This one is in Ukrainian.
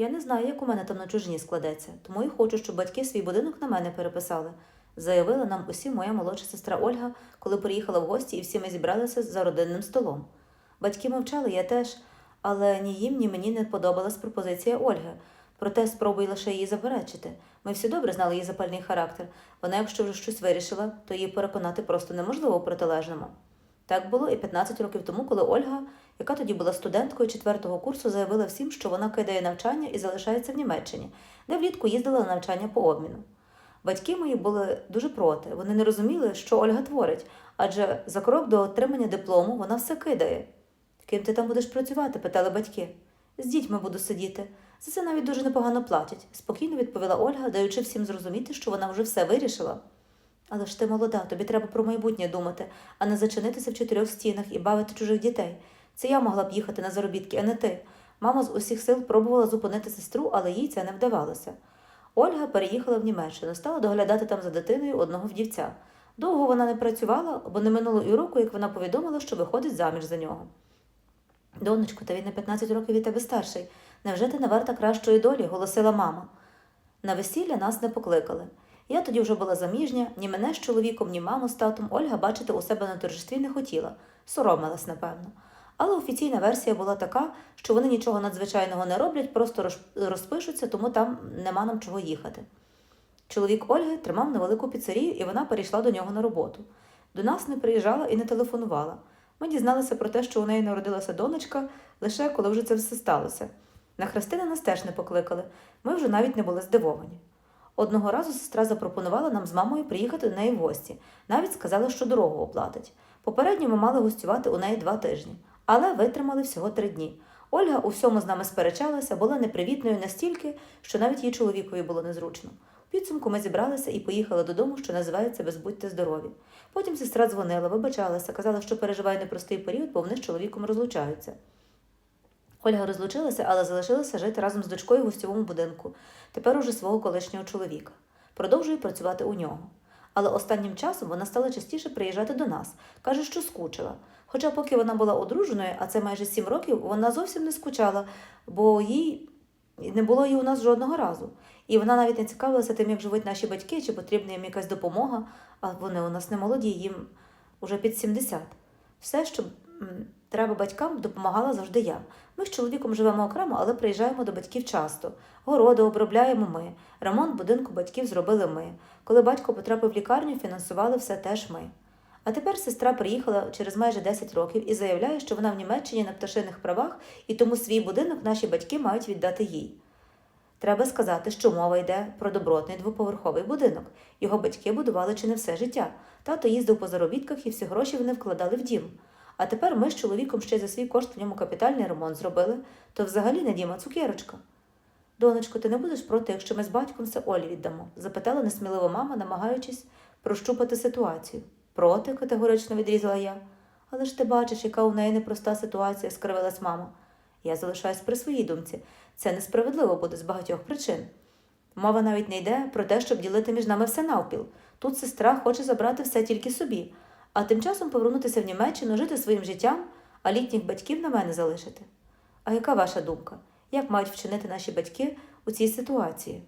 Я не знаю, як у мене там на чужині складеться, тому і хочу, щоб батьки свій будинок на мене переписали, заявила нам усі моя молодша сестра Ольга, коли приїхала в гості, і всі ми зібралися за родинним столом. Батьки мовчали, я теж, але ні їм, ні мені не подобалась пропозиція Ольги. Проте спробую лише її заперечити. Ми всі добре знали її запальний характер. Вона, якщо вже щось вирішила, то її переконати просто неможливо у протилежному. Так було і 15 років тому, коли Ольга, яка тоді була студенткою четвертого курсу, заявила всім, що вона кидає навчання і залишається в Німеччині, де влітку їздила на навчання по обміну. Батьки мої були дуже проти. Вони не розуміли, що Ольга творить, адже за крок до отримання диплому вона все кидає. Ким ти там будеш працювати? питали батьки. З дітьми буду сидіти. За це навіть дуже непогано платять, спокійно відповіла Ольга, даючи всім зрозуміти, що вона вже все вирішила. Але ж ти молода, тобі треба про майбутнє думати, а не зачинитися в чотирьох стінах і бавити чужих дітей. Це я могла б їхати на заробітки, а не ти. Мама з усіх сил пробувала зупинити сестру, але їй це не вдавалося. Ольга переїхала в Німеччину, стала доглядати там за дитиною одного вдівця. Довго вона не працювала, бо не минуло і року, як вона повідомила, що виходить заміж за нього. Донечко, та він на 15 років від тебе старший. Невже ти не варта кращої долі? голосила мама. На весілля нас не покликали. Я тоді вже була заміжня, ні мене з чоловіком, ні маму з татом Ольга бачити у себе на торжестві не хотіла, соромилась, напевно. Але офіційна версія була така, що вони нічого надзвичайного не роблять, просто розпишуться, тому там нема нам чого їхати. Чоловік Ольги тримав невелику піцерію, і вона перейшла до нього на роботу. До нас не приїжджала і не телефонувала. Ми дізналися про те, що у неї народилася донечка, лише коли вже це все сталося. На хрестини нас теж не покликали. Ми вже навіть не були здивовані. Одного разу сестра запропонувала нам з мамою приїхати до неї в гості. Навіть сказала, що дорогу оплатить. Попередньо ми мали гостювати у неї два тижні, але витримали всього три дні. Ольга у всьому з нами сперечалася, була непривітною настільки, що навіть її чоловікові було незручно. У підсумку ми зібралися і поїхали додому, що називається «Без будьте здорові. Потім сестра дзвонила, вибачалася, казала, що переживає непростий період, бо вони з чоловіком розлучаються. Ольга розлучилася, але залишилася жити разом з дочкою в гостьовому будинку, тепер уже свого колишнього чоловіка. Продовжує працювати у нього. Але останнім часом вона стала частіше приїжджати до нас, каже, що скучила. Хоча, поки вона була одруженою, а це майже сім років, вона зовсім не скучала, бо їй не було її у нас жодного разу. І вона навіть не цікавилася тим, як живуть наші батьки, чи потрібна їм якась допомога, а вони у нас не молоді, їм уже під 70. Все, що треба батькам, допомагала завжди я. Ми з чоловіком живемо окремо, але приїжджаємо до батьків часто. Городи обробляємо ми. Ремонт будинку батьків зробили ми. Коли батько потрапив в лікарню, фінансували все теж ми. А тепер сестра приїхала через майже 10 років і заявляє, що вона в Німеччині на пташиних правах, і тому свій будинок наші батьки мають віддати їй. Треба сказати, що мова йде про добротний двоповерховий будинок. Його батьки будували чи не все життя. Тато їздив по заробітках і всі гроші вони вкладали в дім. А тепер ми з чоловіком ще за свій кошт в ньому капітальний ремонт зробили, то взагалі не діма цукерочка. Донечко, ти не будеш проти, якщо ми з батьком це Олі віддамо? запитала несмілива мама, намагаючись прощупати ситуацію. Проти, категорично відрізала я. Але ж ти бачиш, яка у неї непроста ситуація, скривилась мама. Я залишаюсь при своїй думці. Це несправедливо буде з багатьох причин. Мова навіть не йде про те, щоб ділити між нами все навпіл. Тут сестра хоче забрати все тільки собі, а тим часом повернутися в Німеччину, жити своїм життям, а літніх батьків на мене залишити. А яка ваша думка? Як мають вчинити наші батьки у цій ситуації?